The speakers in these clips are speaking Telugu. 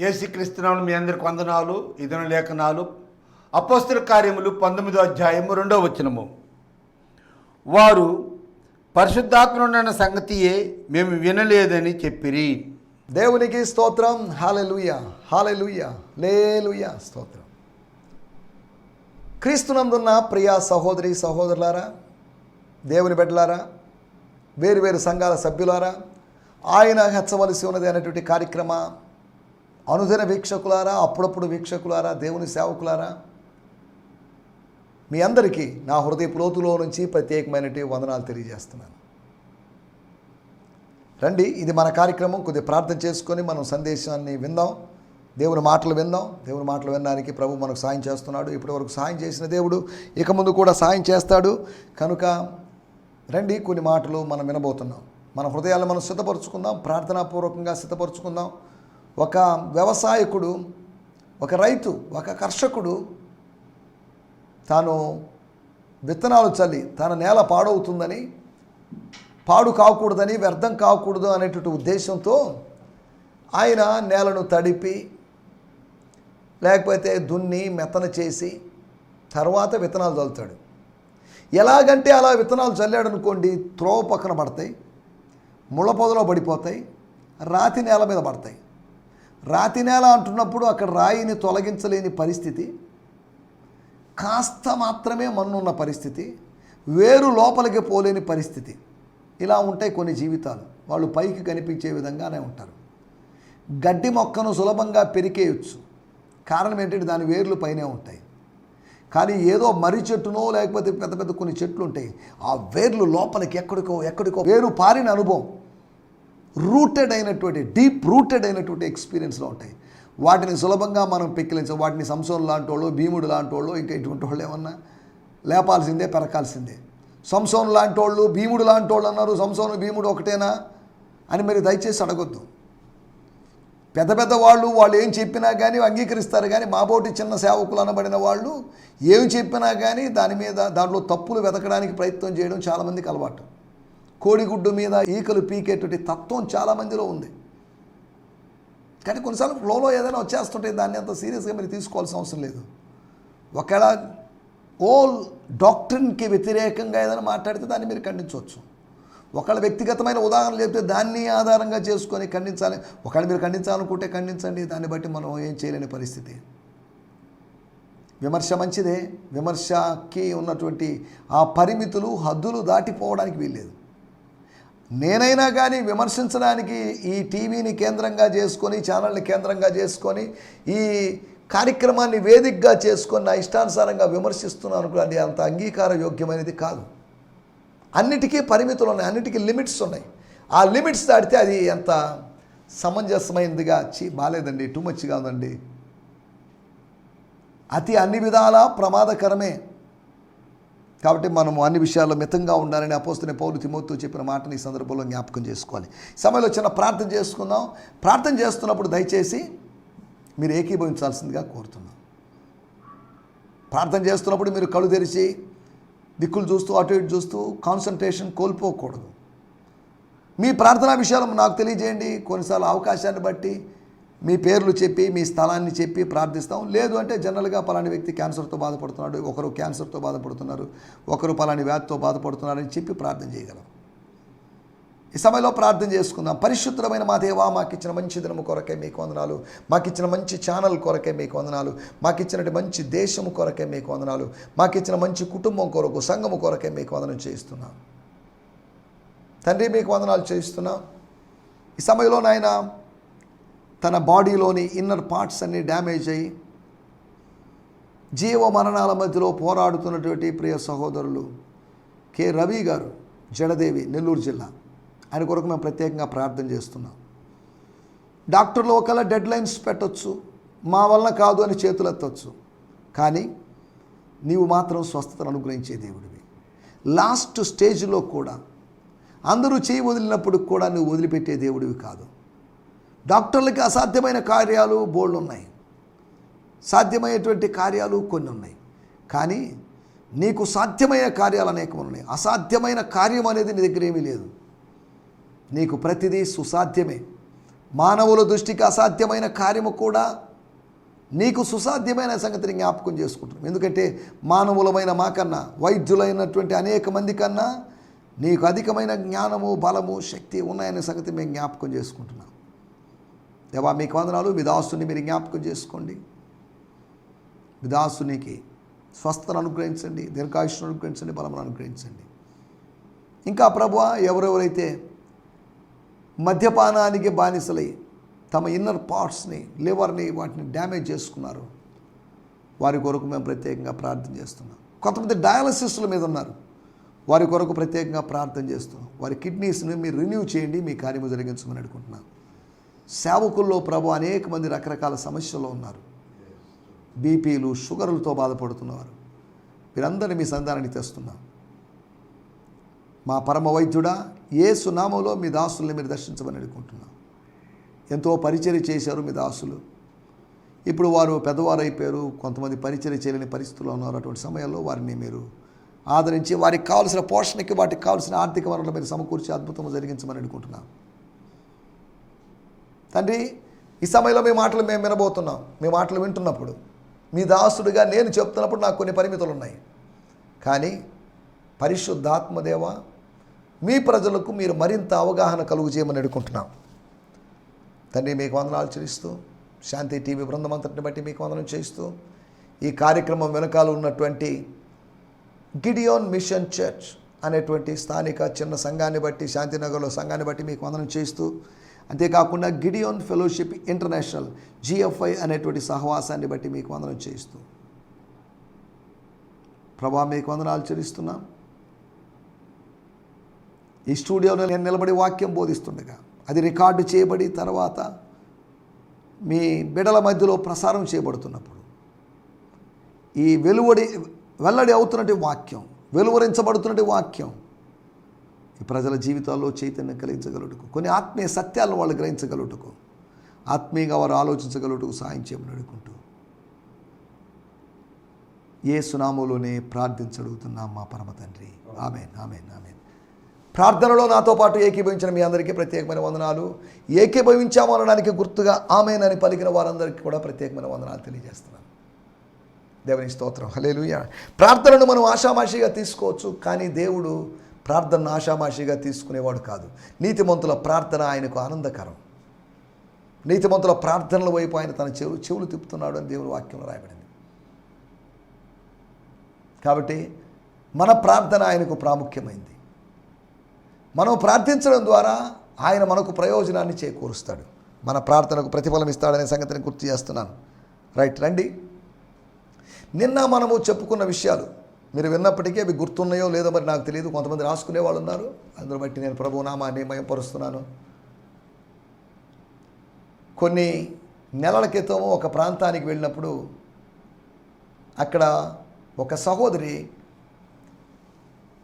ఏసుక్రీస్తునామం మీ అందరికి వందనాలు ఇదన లేఖనాలు. అపోస్తుల కార్యములు పంతొమ్మిదో అధ్యాయము రెండో వచనము. వారు పరిశుద్ధాత్మనున్న సంగతియే మేము వినలేదని చెప్పిరి. దేవునికి స్తోత్రం. హాలెలుయ హాలెలుయ లేలుయ స్తోత్రం. క్రీస్తునందున్న ప్రియ సహోదరి సహోదరులారా దేవుని బిడ్డలారా వేరు వేరు సంఘాల సభ్యులారా ఆయన హెచ్చవలసి ఉన్నది అనేటువంటి కార్యక్రమ అనుదిన వీక్షకులారా అప్పుడప్పుడు వీక్షకులారా దేవుని సేవకులారా? మీ అందరికీ నా హృదయ లోతులో నుంచి ప్రత్యేకమైనటి వందనాలు తెలియజేస్తున్నాను. రండి ఇది మన కార్యక్రమం. కొద్దిగా ప్రార్థన చేసుకొని మనం సందేశాన్ని విందాం. దేవుని మాటలు విందాం. దేవుని మాటలు వినడానికి ప్రభు మనకు సాయం చేస్తున్నాడు. ఇప్పటివరకు సాయం చేసిన దేవుడు ఇక ముందు కూడా సాయం చేస్తాడు. కనుక రండి కొన్ని మాటలు మనం వినబోతున్నాం. మన హృదయాలను మనం సిద్ధపరచుకుందాం. ప్రార్థనాపూర్వకంగా సిద్ధపరచుకుందాం. ఒక వ్యవసాయకుడు ఒక రైతు ఒక కర్షకుడు తాను విత్తనాలు చల్లి తన నేల పాడవుతుందని పాడు కాకూడదని వ్యర్థం కాకూడదు అనేటువంటి ఉద్దేశంతో ఆయన నేలను తడిపి లేకపోతే దున్ని మెత్తన చేసి తర్వాత విత్తనాలు చల్లుతాడు. ఎలాగంటే అలా విత్తనాలు చల్లాడు అనుకోండి త్రోవ పక్కన పడతాయి ముళ్ళ పొదలో పడిపోతాయి రాతి నేల మీద పడతాయి. రాతి నేల అంటున్నప్పుడు అక్కడ రాయిని తొలగించలేని పరిస్థితి. కాస్త మాత్రమే మన్నున్న పరిస్థితి. వేరు లోపలికి పోలేని పరిస్థితి. ఇలా ఉంటాయి కొన్ని జీవితాలు. వాళ్ళు పైకి కనిపించే విధంగానే ఉంటారు. గడ్డి మొక్కను సులభంగా పెరికేయచ్చు. కారణం ఏంటంటే దాని వేర్లు పైనే ఉంటాయి. కానీ ఏదో మర్రి చెట్టునో లేకపోతే పెద్ద పెద్ద కొన్ని చెట్లు ఉంటాయి. ఆ వేర్లు లోపలికి ఎక్కడికో ఎక్కడికో వేరు పారిన అనుభవం. రూటెడ్ అయినటువంటి డీప్ రూటెడ్ అయినటువంటి ఎక్స్పీరియన్స్లో ఉంటాయి. వాటిని సులభంగా మనం పెక్కిలించం వాటిని సంసోన్ లాంటి వాళ్ళు భీముడు లాంటి వాళ్ళు ఇంకా ఇటువంటి వాళ్ళు ఏమన్నా? లేపాల్సిందే పెరకాల్సిందే సంసోన్ లాంటి వాళ్ళు భీముడు లాంటి వాళ్ళు అన్నారు సంసోను భీముడు ఒకటేనా? అని మరి దయచేసి అడగొద్దు. పెద్ద పెద్ద వాళ్ళు వాళ్ళు ఏం చెప్పినా కానీ అంగీకరిస్తారు కానీ మాబోటి చిన్న సేవకులు అనబడిన వాళ్ళు ఏం చెప్పినా కానీ దాని మీద దాంట్లో తప్పులు వెతకడానికి ప్రయత్నం చేయడం చాలామందికి అలవాటు. కోడిగుడ్డు మీద ఈకలు పీకేటువంటి తత్వం చాలామందిలో ఉంది. కానీ కొన్నిసార్లు ఫ్లోలో ఏదైనా వచ్చేస్తుంటే దాన్ని అంత సీరియస్గా మీరు తీసుకోవాల్సిన అవసరం లేదు. ఒకవేళ ఓల్ డాక్టర్కి వ్యతిరేకంగా ఏదైనా మాట్లాడితే దాన్ని మీరు ఖండించవచ్చు. ఒకళ్ళ వ్యక్తిగతమైన ఉదాహరణ చెప్తే దాన్ని ఆధారంగా చేసుకొని ఖండించాలి. ఒకవేళ మీరు ఖండించాలనుకుంటే ఖండించండి. దాన్ని బట్టి మనం ఏం చేయలేని పరిస్థితి. విమర్శ మంచిదే. విమర్శకి ఉన్నటువంటి ఆ పరిమితులు హద్దులు దాటిపోవడానికి వీల్లేదు. నేనైనా కానీ విమర్శించడానికి ఈ టీవీని కేంద్రంగా చేసుకొని ఛానల్ని కేంద్రంగా చేసుకొని ఈ కార్యక్రమాన్ని వేదికగా చేసుకొని నా ఇష్టానుసారంగా విమర్శిస్తున్నాను కూడా. అది అంత అంగీకార యోగ్యమైనది కాదు. అన్నిటికీ పరిమితులు ఉన్నాయి. అన్నిటికీ లిమిట్స్ ఉన్నాయి. ఆ లిమిట్స్ దాటితే అది ఎంత సమంజసమైనదిగా చీ బాగాలేదండి. టూ మచ్గా ఉందండి. అతి అన్ని విధాలా ప్రమాదకరమే. కాబట్టి మనము అన్ని విషయాల్లో మితంగా ఉండాలని అపోస్తున్న పౌరు తిమోత్తు చెప్పిన మాటని ఈ సందర్భంలో జ్ఞాపకం చేసుకోవాలి. సమయంలో చిన్న ప్రార్థన చేసుకుందాం. ప్రార్థన చేస్తున్నప్పుడు దయచేసి మీరు ఏకీభవించాల్సిందిగా కోరుతున్నాం. ప్రార్థన చేస్తున్నప్పుడు మీరు కళ్ళు తెరిచి దిక్కులు చూస్తూ అటు ఇటు చూస్తూ కాన్సన్ట్రేషన్ కోల్పోకూడదు. మీ ప్రార్థనా విషయాలు నాకు తెలియజేయండి. కొన్నిసార్లు అవకాశాన్ని బట్టి మీ పేర్లు చెప్పి మీ స్థలాన్ని చెప్పి ప్రార్థిస్తాం. లేదు అంటే జనరల్గా పలాని వ్యక్తి క్యాన్సర్తో బాధపడుతున్నాడు ఒకరు క్యాన్సర్తో బాధపడుతున్నారు ఒకరు పలాని వ్యాధితో బాధపడుతున్నారని చెప్పి ప్రార్థన చేయగలం. ఈ సమయంలో ప్రార్థన చేసుకుందాం. పరిశుద్ధమైన మా దేవా మాకు ఇచ్చిన మంచి దినము కొరకే మీకు వందనాలు. మాకు ఇచ్చిన మంచి ఛానల్ కొరకే మీకు వందనాలు. మాకు ఇచ్చినటువంటి మంచి దేశము కొరకే మీకు వందనాలు. మాకు ఇచ్చిన మంచి కుటుంబం కొరకు సంఘము కొరకే మీకు వందనం చేయిస్తున్నాం. తండ్రి మీకు వందనాలు చేయిస్తున్నాం. ఈ సమయంలో నాయన తన బాడీలోని ఇన్నర్ పార్ట్స్ అన్నీ డ్యామేజ్ అయ్యి జీవ మరణాల మధ్యలో పోరాడుతున్నటువంటి ప్రియ సహోదరులు కె. రవి గారు జడదేవి నెల్లూరు జిల్లా. ఆయన కొరకు మేము ప్రత్యేకంగా ప్రార్థన చేస్తున్నాం. డాక్టర్లు ఒకవేళ డెడ్ లైన్స్ పెట్టొచ్చు మా వలన కాదు అని చేతులెత్తవచ్చు కానీ నీవు మాత్రం స్వస్థతను అనుగ్రహించే దేవుడివి. లాస్ట్ స్టేజ్లో కూడా అందరూ చేయి వదిలినప్పుడు కూడా నువ్వు వదిలిపెట్టే దేవుడివి కాదు. డాక్టర్లకి అసాధ్యమైన కార్యాలు బోల్డ్ ఉన్నాయి. సాధ్యమయ్యేటువంటి కార్యాలు కొన్ని ఉన్నాయి. కానీ నీకు సాధ్యమైన కార్యాలు అనేకం ఉన్నాయి. అసాధ్యమైన కార్యం అనేది నీ దగ్గర ఏమీ లేదు. నీకు ప్రతిదీ సుసాధ్యమే. మానవుల దృష్టికి అసాధ్యమైన కార్యము కూడా నీకు సుసాధ్యమైన సంగతిని జ్ఞాపకం చేసుకుంటున్నాం ఎందుకంటే మానవులమైన మాకన్నా వైద్యులైనటువంటి అనేక మంది కన్నా నీకు అధికమైన జ్ఞానము బలము శక్తి ఉన్నాయనే సంగతి మేము జ్ఞాపకం చేసుకుంటున్నాం. దేవా మీకు వందనాలు. మీ మీరు జ్ఞాపకం చేసుకోండి. మీ స్వస్థను అనుగ్రహించండి. దీర్ఘాయుష్ను అనుగ్రహించండి. బలమును అనుగ్రహించండి. ఇంకా ప్రభు ఎవరెవరైతే మద్యపానానికి బానిసలై తమ ఇన్నర్ పార్ట్స్ని లివర్ని వాటిని డ్యామేజ్ చేసుకున్నారు వారి కొరకు మేము ప్రత్యేకంగా ప్రార్థన చేస్తున్నాం. కొంతమంది డయాలసిస్ల మీద ఉన్నారు. వారి కొరకు ప్రత్యేకంగా ప్రార్థన చేస్తున్నాం. వారి కిడ్నీస్ని మీరు రిన్యూ చేయండి. మీ కార్యము జరిగించమని అడుగుతున్నాం సేవకుల్లో ప్రభు అనేక మంది రకరకాల సమస్యలు ఉన్నారు. బీపీలు షుగర్లతో బాధపడుతున్నవారు వీరందరినీ మీ సంధానాన్ని తెస్తున్నాం. మా పరమ వైద్యుడా ఏ సునామంలో మీ దాసుల్ని మీరు దర్శించమని అనుకుంటున్నాం ఎంతో పరిచర్య చేశారు మీ దాసులు. ఇప్పుడు వారు పెద్దవారు అయిపోయారు కొంతమంది పరిచర్య చేయలేని పరిస్థితుల్లో ఉన్నారు. అటువంటి సమయంలో వారిని మీరు ఆదరించి వారికి కావాల్సిన పోషణకి వాటికి కావాల్సిన ఆర్థిక వనరులు మీరు సమకూర్చి అద్భుతం జరిగించమని అనుకుంటున్నాను తండ్రి ఈ సమయంలో మీ మాటలు మేము వినబోతున్నాం. మీ మాటలు వింటున్నప్పుడు మీ దాసుడిగా నేను చెప్తున్నప్పుడు నాకు కొన్ని పరిమితులు ఉన్నాయి కానీ పరిశుద్ధాత్మదేవ మీ ప్రజలకు మీరు మరింత అవగాహన కలుగు చేయమని అడుగుకుంటున్నాం. తండ్రి మీకు వందనాలు చెల్లిస్తూ శాంతి టీవీ బృందం అంతటిని బట్టి మీకు వందనం చేస్తూ ఈ కార్యక్రమం వెనకాల ఉన్నటువంటి గిడియోన్ మిషన్ చర్చ్ అనేటువంటి స్థానిక చిన్న సంఘాన్ని బట్టి శాంతినగర్లో సంఘాన్ని బట్టి మీకు వందనం చేస్తూ అంతేకాకుండా గిడియోన్ ఫెలోషిప్ ఇంటర్నేషనల్ జిఎఫ్ఐ అనేటువంటి సహవాసాన్ని బట్టి మీకు వందనం చేయిస్తూ. ప్రభా మీకు వందనాలు చెల్లిస్తున్నాం. ఈ స్టూడియోలో నేను నిలబడి వాక్యం బోధిస్తుండగా అది రికార్డు చేయబడి తర్వాత మీ బిడల మధ్యలో ప్రసారం చేయబడుతున్నప్పుడు ఈ వెలువడి వెల్లడి అవుతున్నటువంటి వాక్యం వెలువరించబడుతున్నటువంటి వాక్యం ప్రజల జీవితాల్లో చైతన్యం కలిగించగలుగుటకు కొన్ని ఆత్మీయ సత్యాలను వాళ్ళు గ్రహించగలుగుటకు ఆత్మీయంగా వారు ఆలోచించగలుగుటకు సాయం చేయమని అడుగుకుంటూ ఏ సునామోలోనే ప్రార్థించడుగుతున్నాం మా పరమ తండ్రి. Amen amen amen. ప్రార్థనలో నాతో పాటు ఏకీభవించిన మీ అందరికీ ప్రత్యేకమైన వందనాలు. ఏకీభవించాము అనడానికి గుర్తుగా ఆమెనని పలికిన వారందరికీ కూడా ప్రత్యేకమైన వందనాలు తెలియజేస్తున్నాను. దేవుని స్తోత్రం. హలేలుయ ప్రార్థనను మనం ఆషామాషిగా తీసుకోవచ్చు కానీ దేవుడు ప్రార్థనను ఆషామాషిగా తీసుకునేవాడు కాదు. నీతిమంతుల ప్రార్థన ఆయనకు ఆనందకరం. నీతిమంతుల ప్రార్థనల వైపు ఆయన తన చెవులు చెవులు తిప్పుతున్నాడు అని దేవుని వాక్యంలో రాయబడింది. కాబట్టి మన ప్రార్థన ఆయనకు ప్రాముఖ్యమైంది. మనం ప్రార్థించడం ద్వారా ఆయన మనకు ప్రయోజనాన్ని చేకూరుస్తాడు. మన ప్రార్థనకు ప్రతిఫలం ఇస్తాడనే సంగతిని గుర్తు చేస్తున్నాను. రైట్ రండి. నిన్న మనము చెప్పుకున్న విషయాలు మీరు విన్నప్పటికీ అవి గుర్తున్నాయో లేదో మరి నాకు తెలియదు. కొంతమంది రాసుకునే వాళ్ళు ఉన్నారు. అందులో బట్టి నేను ప్రభు నామాన్ని మయంపరుస్తున్నాను. కొన్ని నెలల క్రితం ఒక ప్రాంతానికి వెళ్ళినప్పుడు అక్కడ ఒక సహోదరి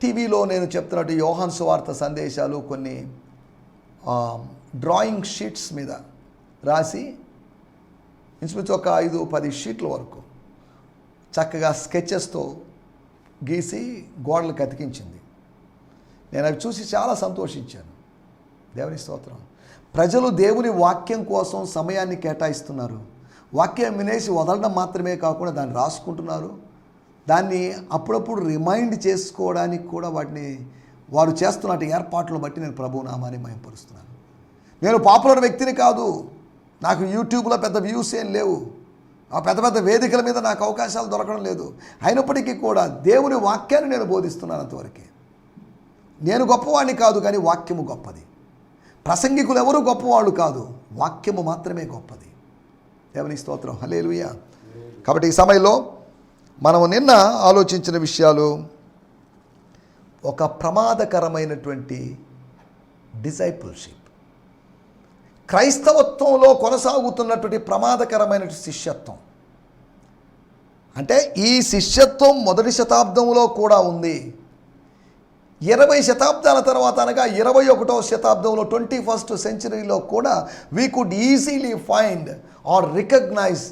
టీవీలో నేను చెప్తున్నట్టు యోహాన్ సువార్త సందేశాలు కొన్ని డ్రాయింగ్ షీట్స్ మీద రాసి ఇంచుమించు ఒక ఐదు పది షీట్ల వరకు చక్కగా స్కెచెస్తో గీసి గోడలకు అతికించింది నేను అవి చూసి చాలా సంతోషించాను. దేవుని స్తోత్రం. ప్రజలు దేవుని వాక్యం కోసం సమయాన్ని కేటాయిస్తున్నారు. వాక్యం వినేసి వదలడం మాత్రమే కాకుండా దాన్ని రాసుకుంటున్నారు. దాన్ని అప్పుడప్పుడు రిమైండ్ చేసుకోవడానికి కూడా వాటిని వారు చేస్తున్న ఏర్పాట్లను బట్టి నేను ప్రభు నామాన్ని మయంపరుస్తున్నాను నేను పాపులర్ వ్యక్తిని కాదు. నాకు యూట్యూబ్లో పెద్ద వ్యూస్ ఏం లేవు. ఆ పెద్ద పెద్ద వేదికల మీద నాకు అవకాశాలు దొరకడం లేదు. అయినప్పటికీ కూడా దేవుని వాక్యాన్ని నేను బోధిస్తున్నాను అంతవరకే. నేను గొప్పవాడిని కాదు కానీ వాక్యము గొప్పది. ప్రసంగికులు ఎవరు గొప్పవాళ్ళు కాదు. వాక్యము మాత్రమే గొప్పది. దేవుని స్తోత్రం. హలేలుయ కాబట్టి ఈ సమయంలో మనము నిన్న ఆలోచించిన విషయాలు ఒక ప్రమాదకరమైనటువంటి డిజైపుల్షిప్ క్రైస్తవత్వంలో కొనసాగుతున్నటువంటి ప్రమాదకరమైన శిష్యత్వం. అంటే ఈ శిష్యత్వం మొదటి శతాబ్దంలో కూడా ఉంది. ఇరవై శతాబ్దాల తర్వాత అనగా ఇరవై ఒకటో శతాబ్దంలో ట్వంటీ ఫస్ట్ సెంచరీలో కూడా we could easily find or recognize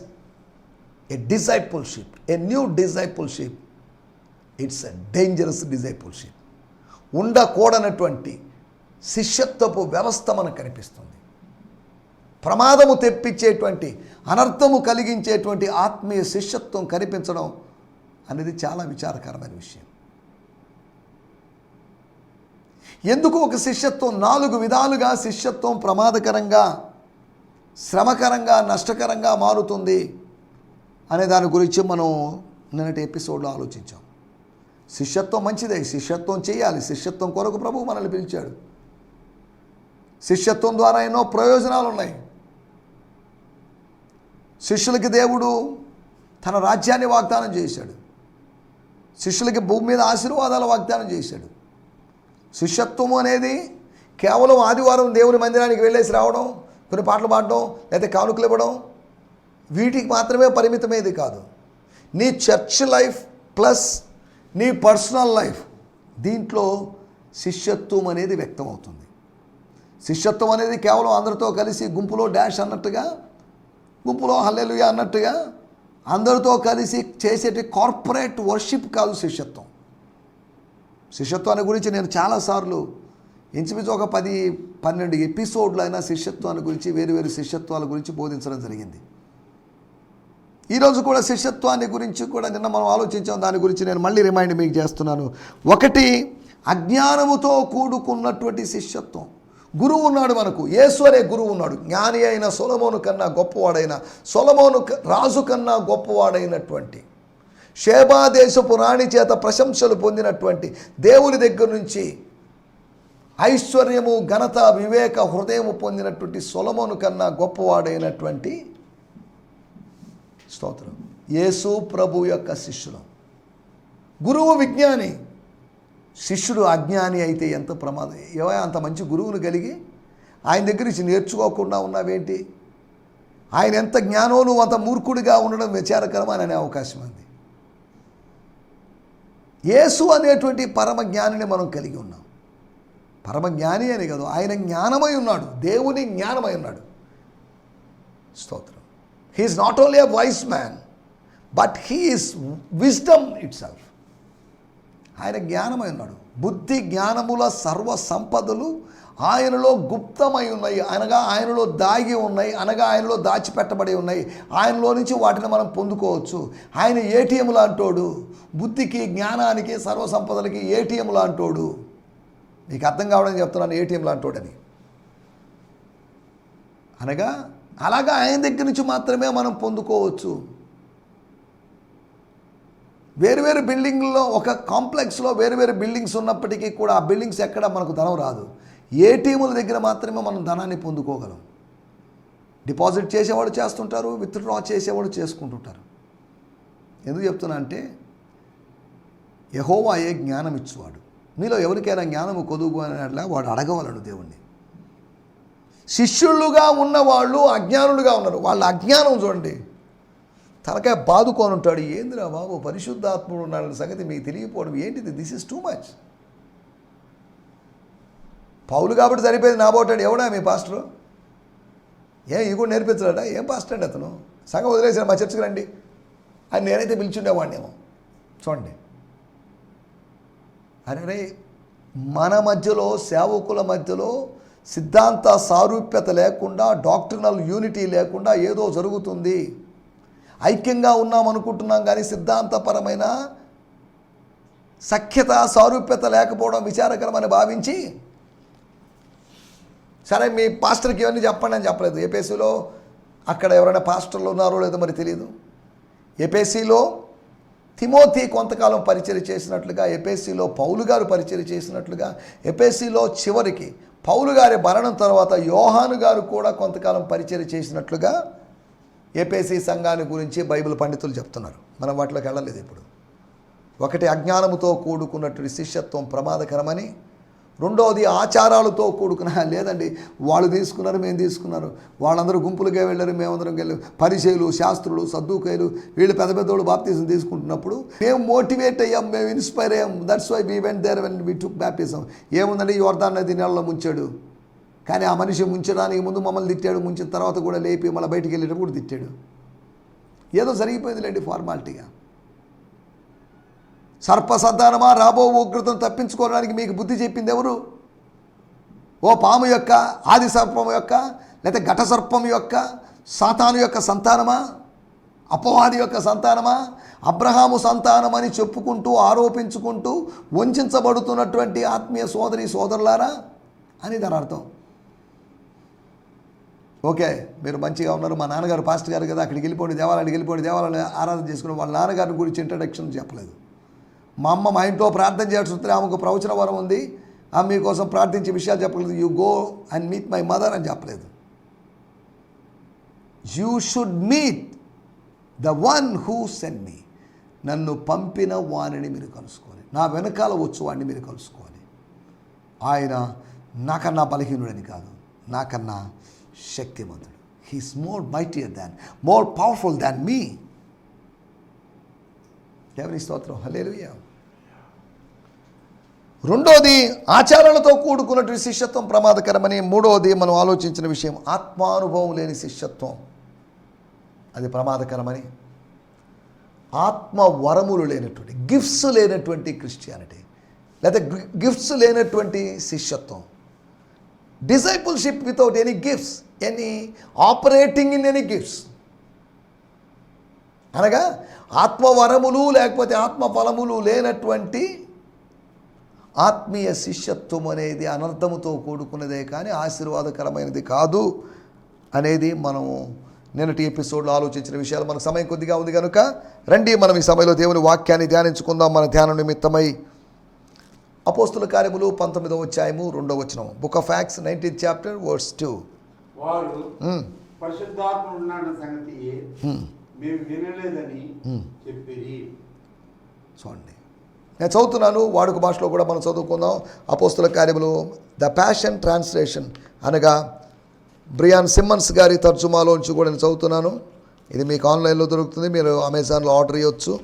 a discipleship a new discipleship it's a dangerous discipleship ఉండకూడనటువంటి శిష్యత్వపు వ్యవస్థ మనకు కనిపిస్తుంది. ప్రమాదము తెప్పించేటువంటి అనర్థము కలిగించేటువంటి ఆత్మీయ శిష్యత్వం కనిపించడం అనేది చాలా విచారకరమైన విషయం. ఎందుకు ఒక శిష్యత్వం నాలుగు విధాలుగా శిష్యత్వం ప్రమాదకరంగా శ్రమకరంగా నష్టకరంగా మారుతుంది అనే దాని గురించి మనం నిన్నటి ఎపిసోడ్లో ఆలోచించాం. శిష్యత్వం మంచిదే శిష్యత్వం చేయాలి శిష్యత్వం కొరకు ప్రభు మనల్ని పిలిచాడు. శిష్యత్వం ద్వారా ఎన్నో ప్రయోజనాలు ఉన్నాయి శిష్యులకి దేవుడు తన రాజ్యాన్ని వాగ్దానం చేశాడు. శిష్యులకి భూమి మీద ఆశీర్వాదాలు వాగ్దానం చేశాడు. శిష్యత్వం అనేది కేవలం ఆదివారం దేవుని మందిరానికి వెళ్ళేసి రావడం కొన్ని పాటలు పాడడం లేదా కానుకలు ఇవ్వడం వీటికి మాత్రమే పరిమితమేది కాదు. నీ చర్చ్ లైఫ్ ప్లస్ నీ పర్సనల్ లైఫ్ దీంట్లో శిష్యత్వం అనేది వ్యక్తమవుతుంది. శిష్యత్వం అనేది కేవలం అందరితో కలిసి గుంపులో డాష్ అన్నట్టుగా గుంపులో హల్లెలుయ అన్నట్టుగా అందరితో కలిసి చేసేటి కార్పొరేట్ వర్షిప్ కాదు శిష్యత్వం. శిష్యత్వాన్ని గురించి నేను చాలాసార్లు ఇంచుమించు ఒక పది పన్నెండు ఎపిసోడ్లు అయినా శిష్యత్వాన్ని గురించి వేరు వేరు శిష్యత్వాల గురించి బోధించడం జరిగింది. ఈరోజు కూడా శిష్యత్వాన్ని గురించి కూడా నిన్న మనం ఆలోచించాం. దాని గురించి నేను మళ్ళీ రిమైండ్ మీకు చేస్తున్నాను. ఒకటి అజ్ఞానముతో కూడుకున్నటువంటి శిష్యత్వం. గురువు ఉన్నాడు మనకు. యేసు అనే గురువు ఉన్నాడు. జ్ఞాని అయిన సొలమోను కన్నా గొప్పవాడైన సొలమోను క- రాజు కన్నా గొప్పవాడైనటువంటి షేబా దేశపు రాణి చేత ప్రశంసలు పొందినటువంటి దేవుని దగ్గర నుంచి ఐశ్వర్యము ఘనత వివేక హృదయము పొందినటువంటి సొలమోను కన్నా గొప్పవాడైనటువంటి స్తోత్రం. యేసు ప్రభు యొక్క శిష్యులం. గురువు విజ్ఞాని. శిష్యుడు అజ్ఞాని అయితే ఎంత ప్రమాదం? ఏవో అంత మంచి గురువును కలిగి ఆయన దగ్గర నుంచి నేర్చుకోకుండా ఉన్నావేంటి? ఆయన ఎంత జ్ఞానో నువ్వు అంత మూర్ఖుడిగా ఉండడం విచారకరం అని అనే అవకాశం ఉంది. యేసు అనేటువంటి పరమ జ్ఞానిని మనం కలిగి ఉన్నాం. పరమ జ్ఞాని అని కాదు ఆయన జ్ఞానమై ఉన్నాడు. దేవుని జ్ఞానమై ఉన్నాడు. స్తోత్రం. He's not only a wise man but he's wisdom itself ఆయన జ్ఞానమై ఉన్నాడు. బుద్ధి జ్ఞానముల సర్వ సంపదలు ఆయనలో గుప్తమై ఉన్నాయి. అనగా ఆయనలో దాగి ఉన్నాయి. అనగా ఆయనలో దాచిపెట్టబడి ఉన్నాయి. ఆయనలో నుంచి వాటిని మనం పొందుకోవచ్చు. ఆయన ఏటీఎం లాంటోడు బుద్ధికి జ్ఞానానికి సర్వ సంపదలకి ఏటీఎం లాంటోడు నీకు అర్థం కావడానికి చెప్తున్నాను. ఏటీఎం లాంటోడని అనగా అలాగా ఆయన దగ్గర నుంచి మాత్రమే మనం పొందుకోవచ్చు. వేరువేరు బిల్డింగ్లో ఒక కాంప్లెక్స్లో వేరు వేరు బిల్డింగ్స్ ఉన్నప్పటికీ కూడా ఆ బిల్డింగ్స్ ఎక్కడ మనకు ధనం రాదు. ఏటీఎంల దగ్గర మాత్రమే మనం ధనాన్ని పొందుకోగలం. డిపాజిట్ చేసేవాడు చేస్తుంటారు విత్డ్రా చేసేవాడు చేసుకుంటుంటారు. ఎందుకు చెప్తున్నా అంటే యహోవాయే జ్ఞానం ఇచ్చువాడు. మీలో ఎవరికైనా జ్ఞానము కొదుగు అన్నట్లా వాడు అడగవలడు దేవుణ్ణి. శిష్యులుగా ఉన్నవాళ్ళు అజ్ఞానులుగా ఉన్నారు. వాళ్ళ అజ్ఞానం చూడండి. తలకాయ బాదుకొని ఉంటాడు. ఏందిరా బాబు పరిశుద్ధాత్ముడు ఉన్నాడన్న సంగతి మీకు తెలియకపోవడం ఏంటిది? This is too much Paul కాబట్టి సరిపోయింది నాబోటాడు ఎవడా మీ పాస్టరు? ఏ ఇవి కూడా నేర్పించలేడా? ఏం పాస్టర్ అండి అతను? సంఘం వదిలేసిన మా చర్చకు రండి. అని నేనైతే పిలిచిండేవాడినేమో. చూడండి. అరే మన మధ్యలో సేవకుల మధ్యలో సిద్ధాంత సారూప్యత లేకుండా డాక్టర్నల్ యూనిటీ లేకుండా ఏదో జరుగుతుంది. ఐక్యంగా ఉన్నాం అనుకుంటున్నాం కానీ సిద్ధాంతపరమైన సఖ్యత సారూప్యత లేకపోవడం విచారకరమని భావించి సరే మీ పాస్టర్కి ఇవన్నీ చెప్పండి అని చెప్పలేదు. ఏపీసీలో అక్కడ ఎవరైనా పాస్టర్లు ఉన్నారో లేదో మరి తెలియదు ఏపీసీలో తిమోతి కొంతకాలం పరిచయం చేసినట్లుగా ఎపేసీలో పౌలు గారు పరిచయం చేసినట్లుగా ఎపేసీలో చివరికి పౌలు గారి మరణం తర్వాత యోహాను గారు కూడా కొంతకాలం పరిచయం చేసినట్లుగా ఏపీసీ సంఘాన్ని గురించి బైబిల్ పండితులు చెప్తున్నారు. మనం వాటిలోకి వెళ్ళలేదు ఇప్పుడు. ఒకటి అజ్ఞానముతో కూడుకున్నటువంటి శిష్యత్వం ప్రమాదకరమని రెండవది ఆచారాలతో కూడుకున్న లేదండి వాళ్ళు తీసుకున్నారు మేము తీసుకున్నారు. వాళ్ళందరూ గుంపులుగా వెళ్ళారు మేమందరం వెళ్ళారు పరిచయలు శాస్త్రులు సద్దుకాయలు వీళ్ళు పెద్ద పెద్దోళ్ళు బాప్తీసం తీసుకుంటున్నప్పుడు మేము మోటివేట్ అయ్యాం మేము ఇన్స్పైర్ అయ్యాం. That's why we went there when we took baptism ఏముందండి? యోర్దాన్ నది నెలలో ముంచాడు. కానీ ఆ మనిషి ముంచడానికి ముందు మమ్మల్ని తిట్టాడు ముంచిన తర్వాత కూడా లేపి మళ్ళీ బయటికి వెళ్ళేటప్పుడు కూడా తిట్టాడు. ఏదో జరిగిపోయిందిలేండి ఫార్మాలిటీగా. సర్ప సంతానమా రాబో ఉగ్రతను తప్పించుకోవడానికి మీకు బుద్ధి చెప్పింది ఎవరు? ఓ పాము యొక్క ఆది సర్పం యొక్క లేకపోతే ఘటసర్పం యొక్క సాతాను యొక్క సంతానమా? అపవాది యొక్క సంతానమా? అబ్రహాము సంతానం అని చెప్పుకుంటూ ఆరోపించుకుంటూ వంచబడుతున్నటువంటి ఆత్మీయ సోదరి సోదరులారా అని దాని అర్థం. ఓకే మీరు మంచిగా ఉన్నారు. మా నాన్నగారు పాస్టర్ గారు కదా అక్కడికి వెళ్ళిపోండి దేవాలయానికి వెళ్ళిపోండి దేవాలయాన్ని ఆరాధన చేసుకుని వాళ్ళ నాన్నగారిని గురించి ఇంట్రడక్షన్ చెప్పలేదు. మా అమ్మ మా ఇంట్లో ప్రార్థన చేయాల్సి వస్తే ఆమెకు ప్రవచన వరం ఉంది. ఆమె మీకోసం ప్రార్థించే విషయాలు చెప్పలేదు. You go and meet my mother అని చెప్పలేదు. You should meet the one who send me నన్ను పంపిన వాణిని మీరు కలుసుకోవాలి నా వెనకాల వచ్చు వాడిని మీరు కలుసుకోవాలి ఆయన నాకన్నా బలహీనుడని కాదు. నాకన్నా శక్తివంతుడు he's more mightier than more powerful than me ఎవరి స్తోత్రం. హలేలుయ్యా రెండోది ఆచారాలతో కూడుకున్నటువంటి శిష్యత్వం ప్రమాదకరమని మూడవది మనం ఆలోచించిన విషయం ఆత్మానుభవం లేని శిష్యత్వం. అది ప్రమాదకరమని. ఆత్మ వరములు లేనటువంటి గిఫ్ట్స్ లేనటువంటి క్రిస్టియానిటీ లేదా గిఫ్ట్స్ లేనటువంటి శిష్యత్వం. Discipleship without any gifts any operating in any gifts అనగా ఆత్మవరములు లేకపోతే ఆత్మ ఫలములు లేనటువంటి ఆత్మీయ శిష్యత్వం అనేది అనర్థముతో కూడుకున్నదే కానీ ఆశీర్వాదకరమైనది కాదు అనేది మనము నిన్నటి ఎపిసోడ్లో ఆలోచించిన విషయాలు. మనకు సమయం కొద్దిగా ఉంది కనుక రండి మనం ఈ సమయంలో దేవుని వాక్యాన్ని ధ్యానించుకుందాం. మన ధ్యానం నిమిత్తమై అపోస్తుల కార్యములు పంతొమ్మిదవ అధ్యాయము రెండవ వచనం book of Acts nineteenth chapter words two వారు పరిశుద్ధాత్మ ఉన్నాడన్న సంగతి మేము వినలేదని చెప్పిరి. చూడండి. నేను చదువుతున్నాను వాడుక భాషలో కూడా మనం చదువుకుందాం. అపోస్తుల కార్యములు ద ప్యాషన్ ట్రాన్స్లేషన్ అనగా బ్రియాన్ సిమ్మన్స్ గారి తర్జుమాలోంచి కూడా నేను చదువుతున్నాను. ఇది మీకు ఆన్లైన్లో దొరుకుతుంది మీరు అమెజాన్లో ఆర్డర్ ఇవ్వచ్చు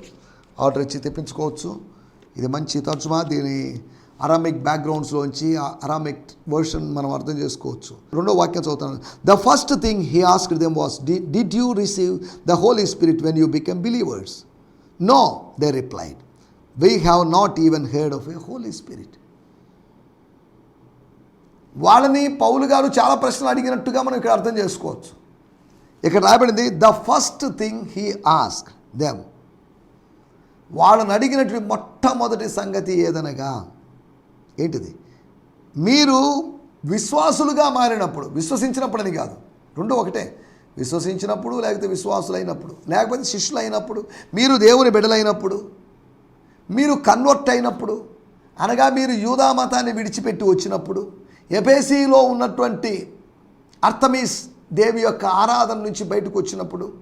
ఆర్డర్ ఇచ్చి తెప్పించుకోవచ్చు. ఇది మంచి తర్జుమా దీని అరామిక్ బ్యాక్గ్రౌండ్స్లోంచి అరామిక్ వర్షన్ మనం అర్థం చేసుకోవచ్చు. రెండో వాక్యం చదువుతాను. The first thing he asked them was did you receive the Holy Spirit when you become believers no they replied we have not even heard of a Holy Spirit వాళ్ళని పౌలు గారు చాలా ప్రశ్నలు అడిగినట్టుగా మనం ఇక్కడ అర్థం చేసుకోవచ్చు. ఇక్కడ రాబడింది the first thing he ask them వాళ్ళని అడిగినటువంటి మొట్టమొదటి సంగతి ఏదనగా ఏంటిది? మీరు విశ్వాసులుగా మారినప్పుడు విశ్వసించినప్పుడని కాదు. రెండు ఒకటే. విశ్వసించినప్పుడు లేకపోతే విశ్వాసులైనప్పుడు లేకపోతే శిష్యులు అయినప్పుడు మీరు దేవుని బిడలైనప్పుడు మీరు కన్వర్ట్ అయినప్పుడు అనగా మీరు యూదా మతాన్ని విడిచిపెట్టి వచ్చినప్పుడు ఎపేసీలో ఉన్నటువంటి అర్థమీస్ దేవి యొక్క ఆరాధన నుంచి బయటకు వచ్చినప్పుడు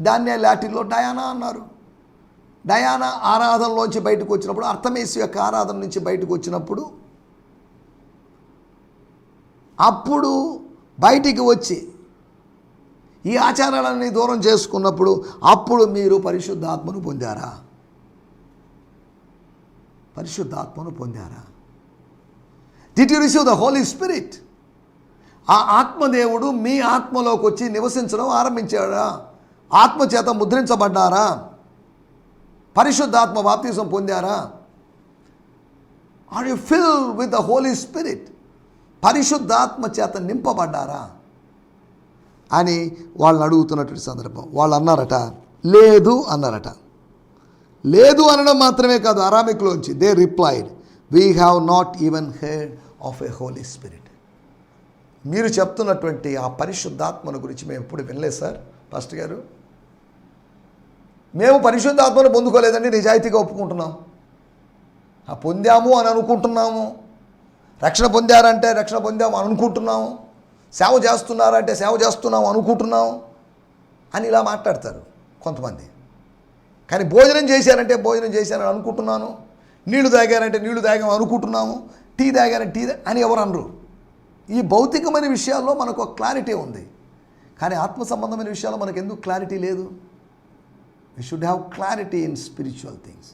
దాన్నే లాటిన్లో డయానా అన్నారు. డయానా ఆరాధనలోంచి బయటకు వచ్చినప్పుడు అర్థమేసు యొక్క ఆరాధన నుంచి బయటకు వచ్చినప్పుడు అప్పుడు బయటికి వచ్చి ఈ ఆచారాలన్నీ దూరం చేసుకున్నప్పుడు అప్పుడు మీరు పరిశుద్ధాత్మను పొందారా? పరిశుద్ధాత్మను పొందారా? Did you receive the Holy Spirit ఆ ఆత్మదేవుడు మీ ఆత్మలోకి వచ్చి నివసించడం ఆరంభించాడా? ఆత్మ చేత ముద్రించబడ్డారా? పరిశుద్ధాత్మ బాప్తిజం పొందారా? Are you fill with the Holy Spirit పరిశుద్ధాత్మ చేత నింపబడ్డారా? అని వాళ్ళని అడుగుతున్నటువంటి సందర్భం. వాళ్ళు అన్నారట లేదు అన్నారట. లేదు అనడం మాత్రమే కాదు అరామిక్లోంచి they replied we have not even heard of a Holy Spirit మీరు చెప్తున్నటువంటి ఆ పరిశుద్ధాత్మను గురించి మేము ఎప్పుడు వినలేదు సార్ ఫస్ట్ గారు. మేము పరిశుద్ధాత్మను పొందుకోలేదండి నిజాయితీగా ఒప్పుకుంటున్నాం. ఆ పొందాము అని అనుకుంటున్నాము. రక్షణ పొందారంటే రక్షణ పొందాము అని అనుకుంటున్నాము. సేవ చేస్తున్నారంటే సేవ చేస్తున్నాము అనుకుంటున్నాము అని ఇలా మాట్లాడతారు కొంతమంది. కానీ భోజనం చేశారంటే భోజనం చేశారని అనుకుంటున్నాను. నీళ్ళు తాగారంటే నీళ్ళు తాగాము అనుకుంటున్నాము. టీ తాగారంటే టీ అని ఎవరు అనరు. ఈ భౌతికమైన విషయాల్లో మనకు ఒక క్లారిటీ ఉంది. కానీ ఆత్మ సంబంధమైన విషయాల్లో మనకు ఎందుకు క్లారిటీ లేదు? We should have clarity in spiritual things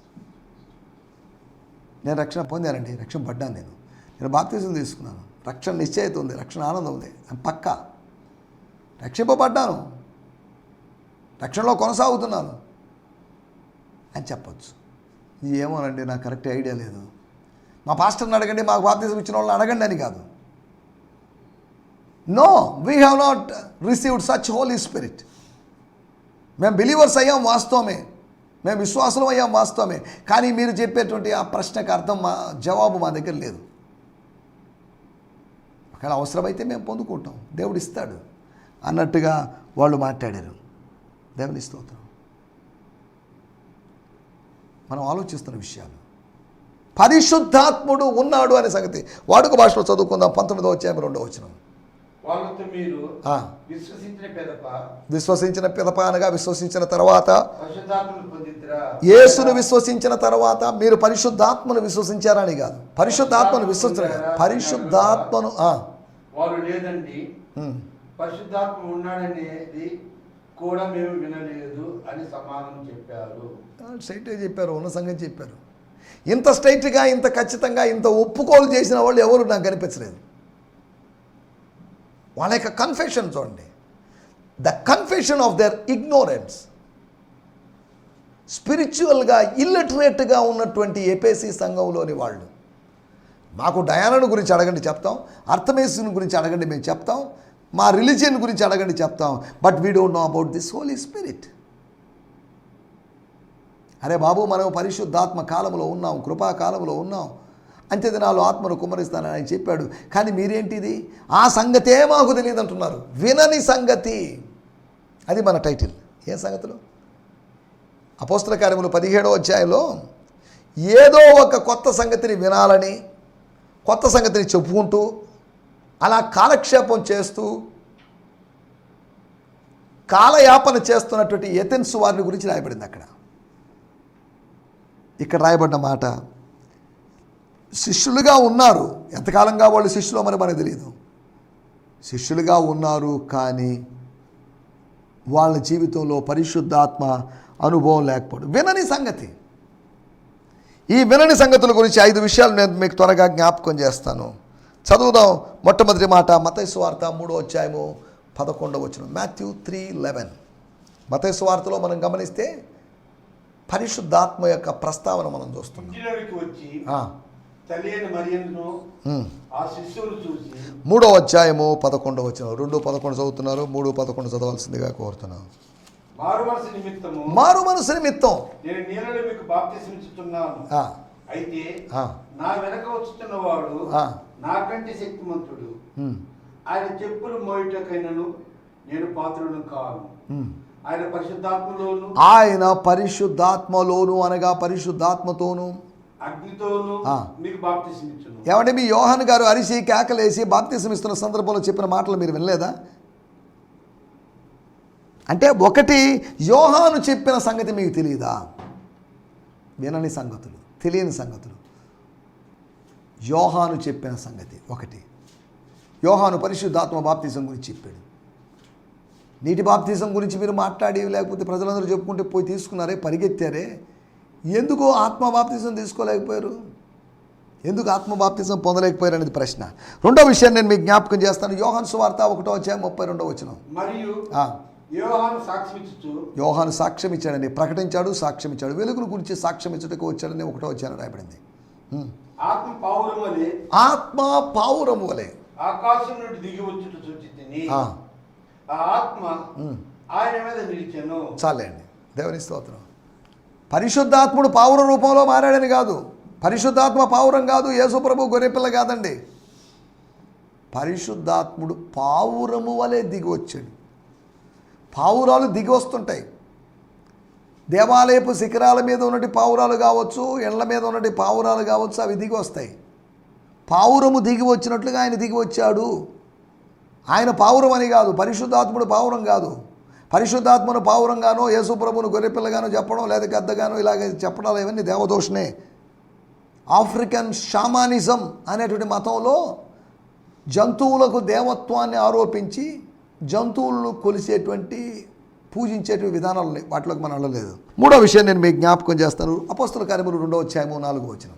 నేను రక్షణ పొందానండి రక్షణ పడ్డాను నేను. నేను బాప్తీసం తీసుకున్నాను. రక్షణ నిశ్చయిత ఉంది రక్షణ ఆనందం ఉంది. అని పక్క. రక్షింపబడ్డాను. రక్షణలో కొనసాగుతున్నాను అని చెప్పొచ్చు. ఏమోనండి నాకు కరెక్ట్ ఐడియా లేదు. మా పాస్టర్ని అడగండి మాకు బాప్తీసం ఇచ్చిన వాళ్ళని అడగండి అని కాదు. No we have not received such Holy Spirit. మేము బిలీవర్స్ అయ్యాం వాస్తవమే. మేము విశ్వాసం అయ్యాం వాస్తవమే. కానీ మీరు చెప్పేటువంటి ఆ ప్రశ్నకు అర్థం మా జవాబు మా దగ్గర లేదు. ఒకవేళ అవసరమైతే మేము పొందుకుంటాం. దేవుడు ఇస్తాడు. అన్నట్టుగా వాళ్ళు మాట్లాడారు. దేవుని స్తోత్రం. మనం ఆలోచిస్తున్న విషయాలు. పరిశుద్ధాత్ముడు ఉన్నాడు అనే సంగతి. వాడుక భాషలో చదువుకుందాం. పంతొమ్మిదో వచ్చాము రెండో వచ్చినాం వాళ్ళతో మీరు విశ్వసించిన పెదప విశ్వసించిన పిదప అనగా విశ్వసించిన తర్వాత యేసును విశ్వసించిన తర్వాత మీరు పరిశుద్ధాత్మను విశ్వసించారని కాదు. పరిశుద్ధాత్మను విశ్వసించారు. పరిశుద్ధాత్మను వారు లేదండి. పరిశుద్ధాత్మ ఉన్నాడనేది కూడా మేము వినలేదు అని సమాధానం చెప్పారు. స్ట్రైట్గా చెప్పారు ఉన్న సంగతి చెప్పారు. ఇంత స్ట్రైట్గా ఇంత ఖచ్చితంగా ఇంత ఒప్పుకోలు చేసిన వాళ్ళు ఎవరు నాకు కనిపించలేదు. వాళ్ళ యొక్క కన్ఫెషన్ చూడండి. The confession of their ignorance స్పిరిచువల్గా ఇల్లిటరేట్గా ఉన్నటువంటి ఏపీసీ సంఘంలోని వాళ్ళు. మాకు డయానాను గురించి అడగండి చెప్తాం. అర్థమేసిన గురించి అడగండి మేము చెప్తాం. మా రిలీజియన్ గురించి అడగండి చెప్తాం. But we don't know about this Holy Spirit అరే బాబు మనం పరిశుద్ధాత్మ కాలంలో ఉన్నాం కృపా కాలంలో ఉన్నాం. అంత్య దినాలు ఆత్మను కుమరిస్తానని ఆయన చెప్పాడు. కానీ మీరేంటిది? ఆ సంగతే మాకు తెలియదు అంటున్నారు వినని సంగతి. అది మన టైటిల్. ఏ సంగతులు? అపోస్తల కార్యములు పదిహేడో అధ్యాయంలో ఏదో ఒక కొత్త సంగతిని వినాలని కొత్త సంగతిని చెప్పుకుంటూ అలా కాలక్షేపం చేస్తూ కాలయాపన చేస్తున్నటువంటి ఎథెన్స్ వారిని గురించి రాయబడింది అక్కడ. ఇక్కడ రాయబడిన మాట శిష్యులుగా ఉన్నారు. ఎంతకాలంగా వాళ్ళు శిష్యులో మరి మనకు తెలియదు శిష్యులుగా ఉన్నారు కానీ వాళ్ళ జీవితంలో పరిశుద్ధాత్మ అనుభవం లేకపోవడం. వినని సంగతి. ఈ వినని సంగతుల గురించి ఐదు విషయాలు నేను మీకు త్వరగా జ్ఞాపకం చేస్తాను. చదువుదాం మొట్టమొదటి మాట మతైసు వార్త మూడో అధ్యాయము పదకొండవ వచ్చిన మాథ్యూ త్రీ లెవెన్. మతైసు వార్తలో మనం గమనిస్తే పరిశుద్ధాత్మ యొక్క ప్రస్తావన మనం చూస్తున్నాం. మూడో అధ్యాయము పదకొండవ వచ్చిన రెండు పదకొండు చదువుతున్నారు మూడు పదకొండు చదవాల్సిందిగా కోరుతున్నాను. మారు మనసు నిమిత్తం. అయితే నా వెనక వచ్చుతున్నవాడు. నాకంటే శక్తిమంతుడు. ఆయన చెప్పులు మోయటకైనను నేను కాను. ఆయన పరిశుద్ధాత్మలోను ఆయన పరిశుద్ధాత్మలోను అనగా పరిశుద్ధాత్మతోను. ఏమంటే మీ యోహాన్ గారు అరిసి కేకలేసి బాప్తిసం ఇస్తున్న సందర్భంలో చెప్పిన మాటలు మీరు వినలేదా? అంటే ఒకటి యోహాను చెప్పిన సంగతి మీకు తెలియదా వినని సంగతులు తెలియని సంగతులు. యోహాను చెప్పిన సంగతి ఒకటి. యోహాను పరిశుద్ధాత్మ బాప్తిజం గురించి చెప్పాడు. నీటి బాప్తిజం గురించి మీరు మాట్లాడి లేకపోతే ప్రజలందరూ చెప్పుకుంటే పోయి తీసుకున్నారే పరిగెత్తారే ఎందుకు ఆత్మ బాప్తిజం తీసుకోలేకపోయారు? ఎందుకు ఆత్మ బాప్తిజం పొందలేకపోయారు అనేది ప్రశ్న. రెండో విషయం నేను మీకు జ్ఞాపకం చేస్తాను. యోహాన్ సువార్త ఒకటో వచ్చాయి ముప్పై రెండో వచ్చిన మరియు యోహాను సాక్ష్యం ఇచ్చాడని ప్రకటించాడు సాక్ష్యం ఇచ్చాడు వెలుగును గురించి సాక్ష్యం ఇచ్చుటకు వచ్చాడని ఒకటో వచ్చాను రాయబడింది. ఆత్మ పావురం వలె ఆత్మ పావురము వలె ఆకాశం నుండి దిగి వచ్చుట చూచి ఆత్మ. ఆయన మీద నిలిచాను. చాలండి. దేవుని స్తోత్రం. పరిశుద్ధాత్ముడు పావుర రూపంలో మారాడని కాదు. పరిశుద్ధాత్మ పావురం కాదు యేసుప్రభు గొర్రెపిల్ల కాదండి. పరిశుద్ధాత్ముడు పావురము వలె దిగి వచ్చాడు. పావురాలు దిగి వస్తుంటాయి. దేవాలయపు శిఖరాల మీద ఉన్నటి పావురాలు కావచ్చు ఎండ్ల మీద ఉన్నటి పావురాలు కావచ్చు అవి దిగి వస్తాయి. పావురము దిగి వచ్చినట్లుగా ఆయన దిగి వచ్చాడు. ఆయన పావురం అని కాదు పరిశుద్ధాత్ముడు పావురం కాదు. పరిశుద్ధాత్మను పావురంగానో యేసుప్రభును గొర్రెపిల్లగానో చెప్పడం లేదా గద్దగానో ఇలాగ చెప్పడాలు ఇవన్నీ దేవదోషణే ఆఫ్రికన్ షామానిజం అనేటువంటి మతంలో జంతువులకు దేవత్వాన్ని ఆరోపించి జంతువులను కొలిసేటువంటి పూజించేటువంటి విధానాలు ఉన్నాయి. వాటిలోకి మనం వెళ్ళలేదు. మూడో విషయం నేను మీకు జ్ఞాపకం చేస్తాను. అపస్తుల కార్యములు రెండో వచ్చాము నాలుగో వచ్చిన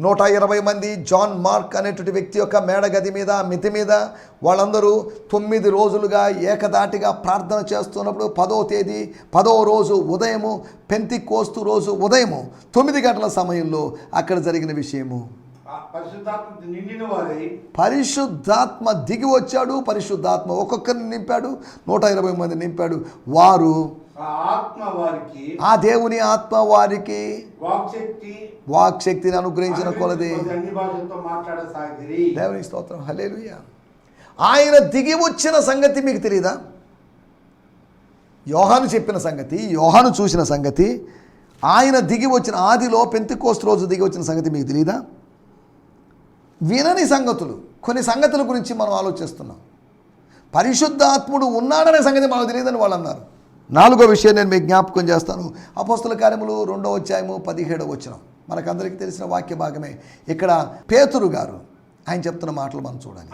నూట ఇరవై మంది జాన్ మార్క్ అనేటువంటి వ్యక్తి యొక్క మేడగది మీద మితి మీద వాళ్ళందరూ తొమ్మిది రోజులుగా ఏకదాటిగా ప్రార్థన చేస్తున్నప్పుడు పదో తేదీ పదో రోజు ఉదయము పెంతి కోస్తు రోజు ఉదయము తొమ్మిది గంటల సమయంలో అక్కడ జరిగిన విషయము. పరిశుద్ధాత్మ దిగి వచ్చాడు పరిశుద్ధాత్మ ఒక్కొక్కరిని నింపాడు నూట ఇరవై మంది నింపాడు. వారు ఆ ఆత్మ వారికి ఆ దేవుని ఆత్మ వారికి వాక్శక్తి వాక్శక్తిని అనుగ్రహించిన కొలది. దేవుని స్తోత్రం. హల్లెలూయా. ఆయన దిగి వచ్చిన సంగతి మీకు తెలియదా యోహాను చెప్పిన సంగతి యోహాను చూసిన సంగతి ఆయన దిగి వచ్చిన ఆదిలో పెంతికోస్తు రోజు దిగి వచ్చిన సంగతి మీకు తెలియదా వినని సంగతులు. కొన్ని సంగతుల గురించి మనం ఆలోచిస్తున్నాం. పరిశుద్ధాత్ముడు ఉన్నాడనే సంగతి మాకు తెలియదని వాళ్ళు అన్నారు నాలుగో విషయం నేను మీకు జ్ఞాపకం చేస్తాను. అపోస్తుల కార్యములు రెండో అధ్యాయము పదిహేడో వచ్చిన మనకందరికీ తెలిసిన వాక్య భాగమే. ఇక్కడ పేతురు గారు ఆయన చెప్తున్న మాటలు మనం చూడాలి.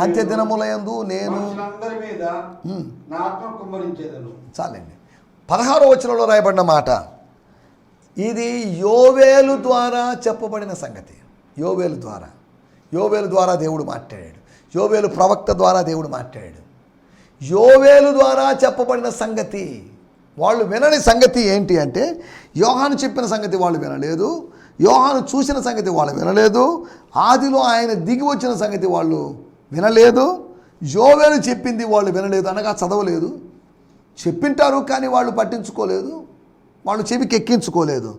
అంత్య దినముల యందు అంత్య నేను చాలండి. పదహారో వచనంలో రాయబడిన మాట. ఇది యోవేలు ద్వారా చెప్పబడిన సంగతి. యోవేలు ద్వారా. యోవేలు ద్వారా దేవుడు మాట్లాడాడు. యోవేలు ప్రవక్త ద్వారా దేవుడు మాట్లాడాడు. యోవేలు ద్వారా చెప్పబడిన సంగతి వాళ్ళు వినని సంగతి ఏంటి అంటే యోహాను చెప్పిన సంగతి వాళ్ళు వినలేదు. యోహాను చూసిన సంగతి వాళ్ళు వినలేదు. ఆదిలో ఆయన దిగి వచ్చిన సంగతి వాళ్ళు వినలేదు. యోవేలు చెప్పింది వాళ్ళు వినలేదు అనగా చదవలేదు. చెప్పింటారు కానీ వాళ్ళు పట్టించుకోలేదు. వాళ్ళు చెవికి ఎక్కించుకోలేదు.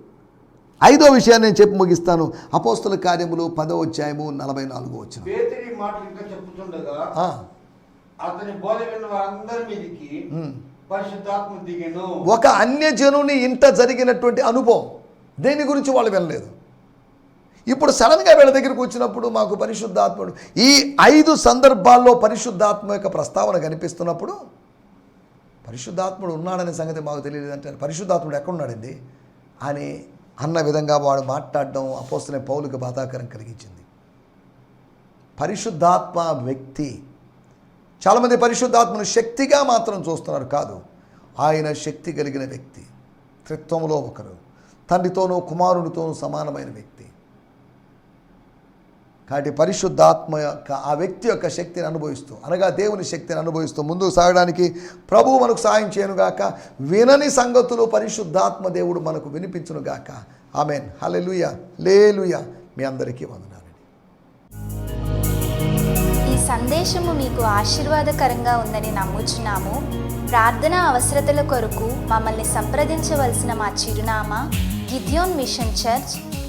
ఐదో విషయాన్ని నేను చెప్పి ముగిస్తాను. అపోస్తుల కార్యములు పదో అధ్యాయము నలభై నాలుగో వచ్చిన పేతురి మాటలు ఇంకా చెప్పుతుండగా అతని బోధ విన్న వారందరి మీదకి పరిశుద్ధాత్మ దిగెను. ఒక అన్యజనుని ఇంట జరిగినటువంటి అనుభవం దేని గురించి వాళ్ళు వినలేదు. ఇప్పుడు సడన్గా వీళ్ళ దగ్గరికి వచ్చినప్పుడు మాకు పరిశుద్ధాత్ముడు ఈ ఐదు సందర్భాల్లో పరిశుద్ధాత్మ యొక్క ప్రస్తావన కనిపిస్తున్నప్పుడు పరిశుద్ధాత్ముడు ఉన్నాడనే సంగతి మాకు తెలియదు అంటే పరిశుద్ధాత్ముడు ఎక్కడున్నాడండి? అని అన్న విధంగా వాడు మాట్లాడడం అపోస్తున్న పౌలకు బాధాకరం కలిగించింది. పరిశుద్ధాత్మ వ్యక్తి. చాలామంది పరిశుద్ధాత్మను శక్తిగా మాత్రం చూస్తున్నారు కాదు. ఆయన శక్తి కలిగిన వ్యక్తి. త్రిత్వంలో ఒకరు. తండ్రితోనూ కుమారునితోనూ సమానమైన వ్యక్తి. కాబట్టి పరిశుద్ధాత్మ యొక్క ఆ వ్యక్తి యొక్క శక్తిని అనుభవిస్తూ అనగా దేవుని శక్తిని అనుభవిస్తూ ముందుకు సాగడానికి ప్రభువు మనకు సాయం చేయనుగాక వినని సంగతులు పరిశుద్ధాత్మ దేవుడు మనకు వినిపించునుగాక. ఆమెన్. హలెలుయ లేలుయ. మీ అందరికీ వందనాలండి ఈ సందేశము మీకు ఆశీర్వాదకరంగా ఉందని నమ్ముచున్నాము. ప్రార్థన అవసరతల కొరకు మమ్మల్ని సంప్రదించవలసిన మా చిరునామా గిద్యోన్ మిషన్ చర్చ్